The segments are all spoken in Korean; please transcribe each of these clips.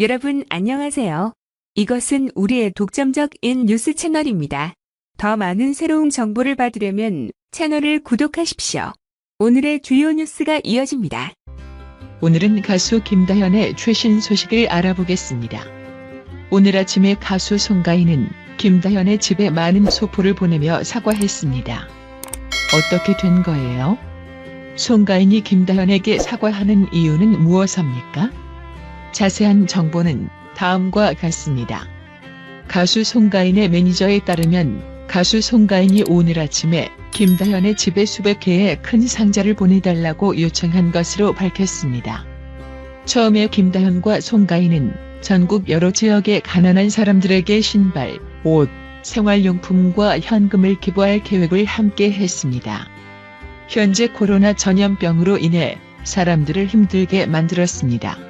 여러분 안녕하세요. 이것은 우리의 독점적 인 뉴스 채널입니다. 더 많은 새로운 정보를 받으려면 채널을 구독하십시오. 오늘의 주요 뉴스가 이어집니다. 오늘은 가수 김다현의 최신 소식을 알아보겠습니다. 오늘 아침에 가수 송가인은 김다현의 집에 많은 소포를 보내며 사과했습니다. 어떻게 된 거예요? 송가인이 김다현에게 사과하는 이유는 무엇입니까? 자세한 정보는 다음과 같습니다. 가수 송가인의 매니저에 따르면 가수 송가인이 오늘 아침에 김다현의 집에 수백 개의 큰 상자를 보내달라고 요청한 것으로 밝혔습니다. 처음에 김다현과 송가인은 전국 여러 지역의 가난한 사람들에게 신발, 옷, 생활용품과 현금을 기부할 계획을 함께 했습니다. 현재 코로나 전염병으로 인해 사람들을 힘들게 만들었습니다.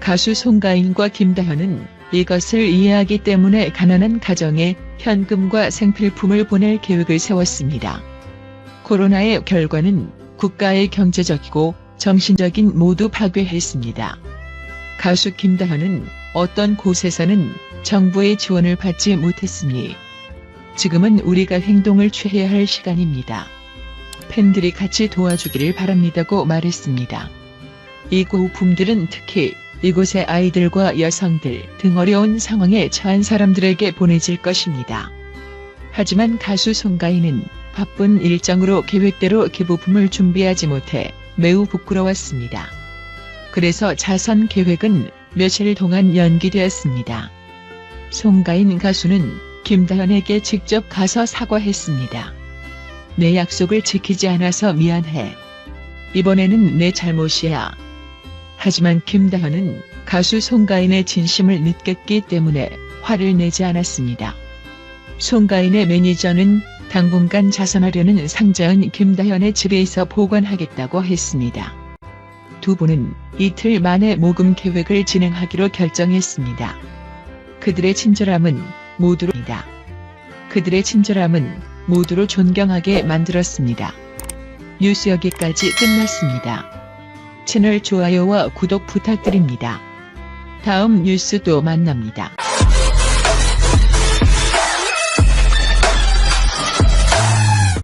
가수 송가인과 김다현은 이것을 이해하기 때문에 가난한 가정에 현금과 생필품을 보낼 계획을 세웠습니다. 코로나의 결과는 국가의 경제적이고 정신적인 모두 파괴했습니다. 가수 김다현은 어떤 곳에서는 정부의 지원을 받지 못했으니 지금은 우리가 행동을 취해야 할 시간입니다. 팬들이 같이 도와주기를 바랍니다고 말했습니다. 이 고우품들은 특히 이곳의 아이들과 여성들 등 어려운 상황에 처한 사람들에게 보내질 것입니다. 하지만 가수 송가인은 바쁜 일정으로 계획대로 기부품을 준비하지 못해 매우 부끄러웠습니다. 그래서 자선 계획은 며칠 동안 연기되었습니다. 송가인 가수는 김다현에게 직접 가서 사과했습니다. 내 약속을 지키지 않아서 미안해. 이번에는 내 잘못이야. 하지만 김다현은 가수 송가인의 진심을 느꼈기 때문에 화를 내지 않았습니다. 송가인의 매니저는 당분간 자선하려는 상자은 김다현의 집에서 보관하겠다고 했습니다. 두 분은 이틀 만에 모금 계획을 진행하기로 결정했습니다. 그들의 친절함은 모두로입니다. 그들의 친절함은 모두를 존경하게 만들었습니다. 뉴스 여기까지 끝났습니다. 채널 좋아요와 구독 부탁드립니다. 다음 뉴스 또 만납니다.